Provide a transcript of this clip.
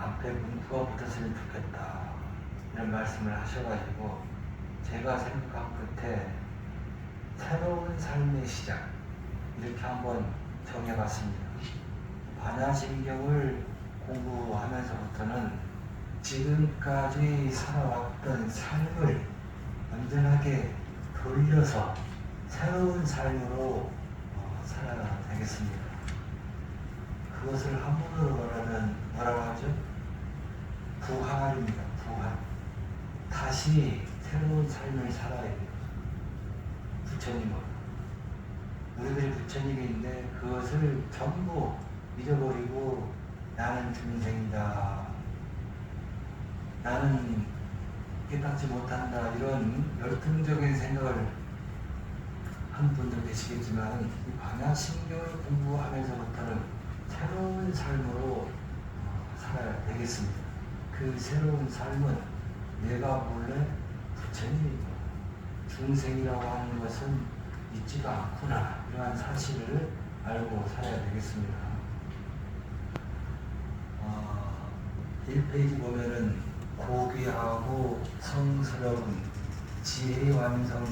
앞에 문구가 붙었으면 좋겠다 이런 말씀을 하셔가지고 제가 생각한 끝에 새로운 삶의 시작 이렇게 한번 정해봤습니다. 반야심경을 공부하면서부터는 지금까지 살아왔던 삶을 완전하게 돌려서 새로운 삶으로 어, 살아야 되겠습니다. 그것을 한문으로? 부활입니다. 부활. 다시 새로운 삶을 살아야 돼요. 부처님으로. 우리들이 부처님인데 그것을 전부 잊어버리고 나는 중생이다. 나는 깨닫지 못한다. 이런 열등적인 생각을 한 분도 계시겠지만 이 반야신경을 공부하면서부터는 새로운 삶으로 어, 살아야 되겠습니다. 그 새로운 삶은 내가 원래 부처님이고 중생이라고 하는 것은 있지가 않구나 이러한 사실을 알고 살아야 되겠습니다. 어, 1페이지 보면은 고귀하고 성스러운 지혜 완성